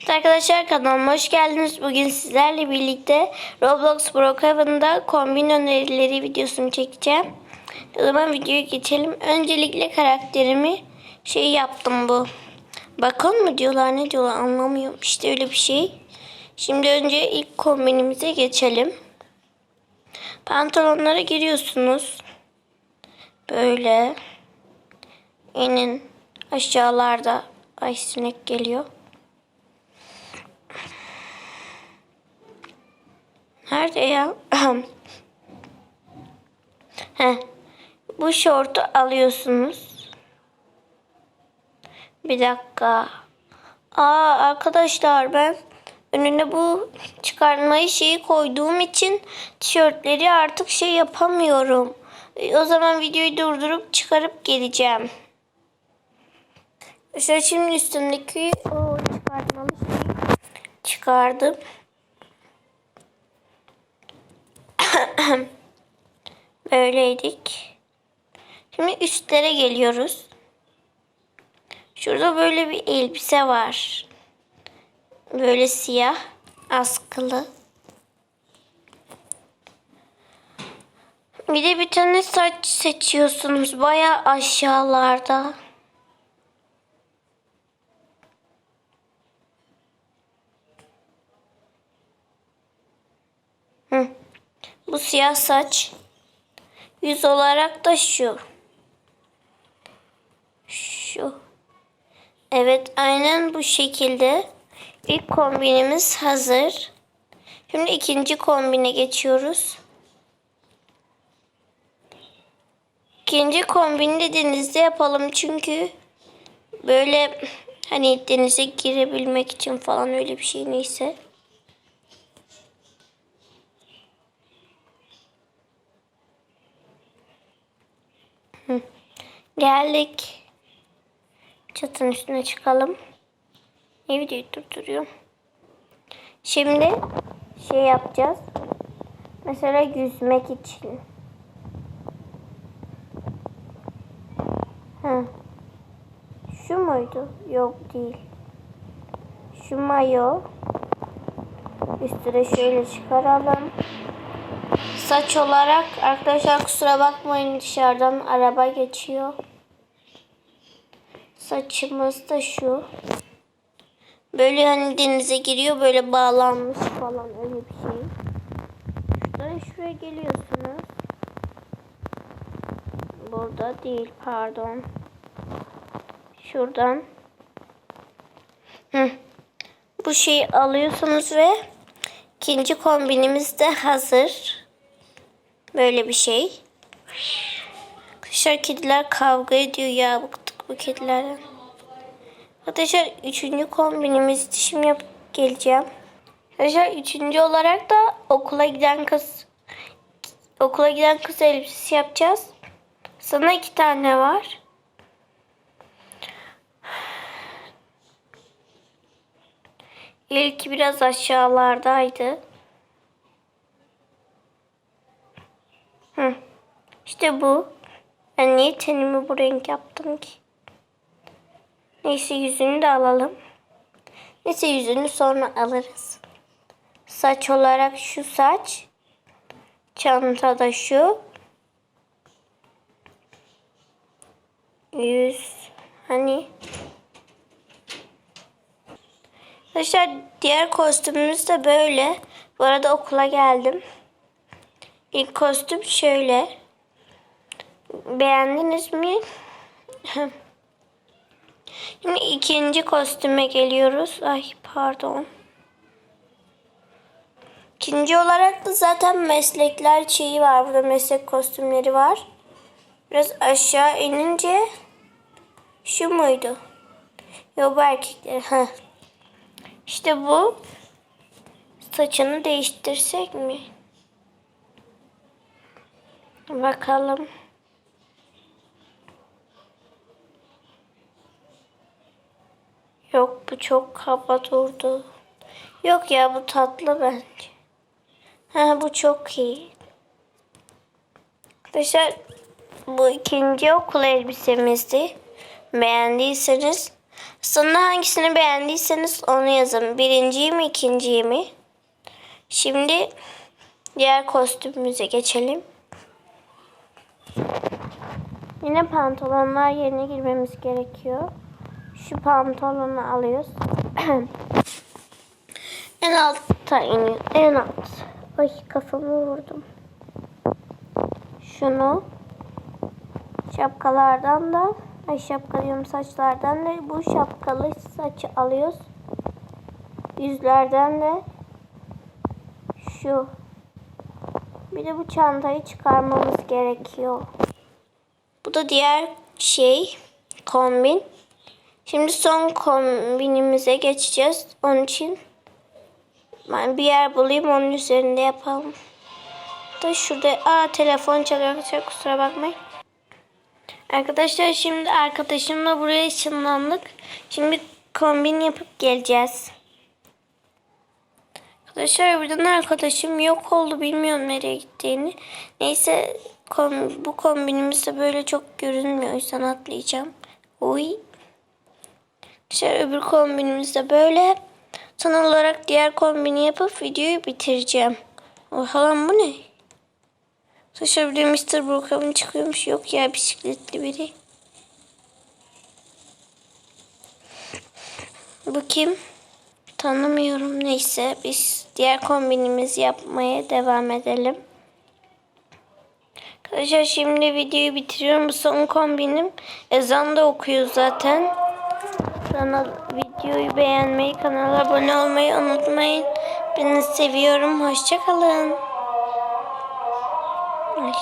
Evet Arkadaşlar kanalıma hoş geldiniz. Bugün sizlerle birlikte Roblox Brookhaven'da kombin önerileri videosunu çekeceğim. O zaman videoya geçelim. Öncelikle karakterimi şey yaptım bu. Bakın mı diyorlar ne diyorlar anlamıyorum. İşte öyle bir şey. Şimdi önce ilk kombinimize geçelim. Pantolonlara giriyorsunuz. Böyle. inin aşağılarda. Ay sinek geliyor. Nerede ya? Heh. Bu şortu alıyorsunuz. Bir dakika. Aa arkadaşlar ben önüne bu çıkarmayı şeyi koyduğum için tişörtleri artık şey yapamıyorum. E, O zaman videoyu durdurup çıkarıp geleceğim. İşte şimdi üstümdeki o çıkartmalı şeyi çıkardım. Böyleydik. Şimdi üstlere geliyoruz. Şurada böyle bir elbise var. Böyle siyah askılı. Bir de bir tane saç seçiyorsunuz. Baya aşağılarda. Hı. Bu siyah saç. Yüz olarak da şu. Şu. Evet aynen bu şekilde. İlk kombinimiz hazır. Şimdi ikinci kombine geçiyoruz. İkinci kombini de denizde yapalım çünkü böyle hani denize girebilmek için falan öyle bir şey neyse. Geldik. Çatının üstüne çıkalım. Ne videoyu durduruyorum. Şimdi şey yapacağız. Mesela yüzmek için. Ha. Şu muydu? Yok değil. Şu mayo. Üstüne şöyle çıkaralım. Saç olarak arkadaşlar kusura bakmayın dışarıdan araba geçiyor. Saçımız da şu. Böyle hani denize giriyor böyle bağlanmış falan öyle bir şey. Şuradan şuraya geliyorsunuz. Burada değil pardon. Şuradan. Hı. Bu şeyi alıyorsunuz ve ikinci kombinimiz de hazır. Böyle bir şey. Arkadaşlar kediler kavga ediyor ya. Bıktık bu kedilerden. Arkadaşlar üçüncü kombinimizi şimdi yapıp geleceğim. Arkadaşlar üçüncü olarak da okula giden kız okula giden kız elbisesi yapacağız. Sana iki tane var. İlki biraz aşağılardaydı. İşte bu. Ben niye tenimi bu renk yaptım ki? Neyse yüzünü de alalım. Neyse yüzünü sonra alırız. Saç olarak şu saç. Çantada şu. Yüz. Hani. Arkadaşlar diğer kostümümüz de böyle. Bu arada okula geldim. İlk kostüm şöyle. Beğendiniz mi? Şimdi ikinci kostüme geliyoruz. Ay pardon. İkinci olarak da zaten meslekler şeyi var. Burada meslek kostümleri var. Biraz aşağı inince şu muydu? Yok bu erkekler. Heh. İşte bu. Saçını değiştirsek mi? Bakalım. Yok bu çok kaba durdu. Yok ya bu tatlı bence. Ha bu çok iyi. Arkadaşlar bu ikinci okul elbisemizdi. Beğendiyseniz Sonra hangisini beğendiyseniz onu yazın. Birinciyi mi ikinciyi mi? Şimdi diğer kostümümüze geçelim. Yine pantolonlar yerine girmemiz gerekiyor. Şu pantolonu alıyoruz. en altta iniyor. En alt. Ay kafamı vurdum. Şunu şapkalardan da ay şapka diyorum saçlardan da bu şapkalı saçı alıyoruz. Yüzlerden de şu. Bir de bu çantayı çıkarmamız gerekiyor. Bu da diğer şey kombin. Şimdi son kombinimize geçeceğiz. Onun için ben bir yer bulayım onun üzerinde yapalım. Da şurada aa telefon çalıyor arkadaşlar kusura bakmayın. Arkadaşlar şimdi arkadaşımla buraya ışınlandık. Şimdi kombin yapıp geleceğiz. Arkadaşlar birden arkadaşım yok oldu. Bilmiyorum nereye gittiğini. Neyse kom bu kombinimiz de böyle çok görünmüyor. O yüzden atlayacağım. Uy. Arkadaşlar öbür kombinimiz de böyle. Son olarak diğer kombini yapıp videoyu bitireceğim. Oha lan bu ne? Arkadaşlar bir de Mr. Brookhaven çıkıyormuş. Yok ya bisikletli biri. Bu kim? Tanımıyorum. Neyse biz diğer kombinimizi yapmaya devam edelim. Arkadaşlar şimdi videoyu bitiriyorum. Bu son kombinim. Ezan da okuyor zaten. Kanal, videoyu beğenmeyi, kanala abone olmayı unutmayın. Beni seviyorum. Hoşçakalın. Ay.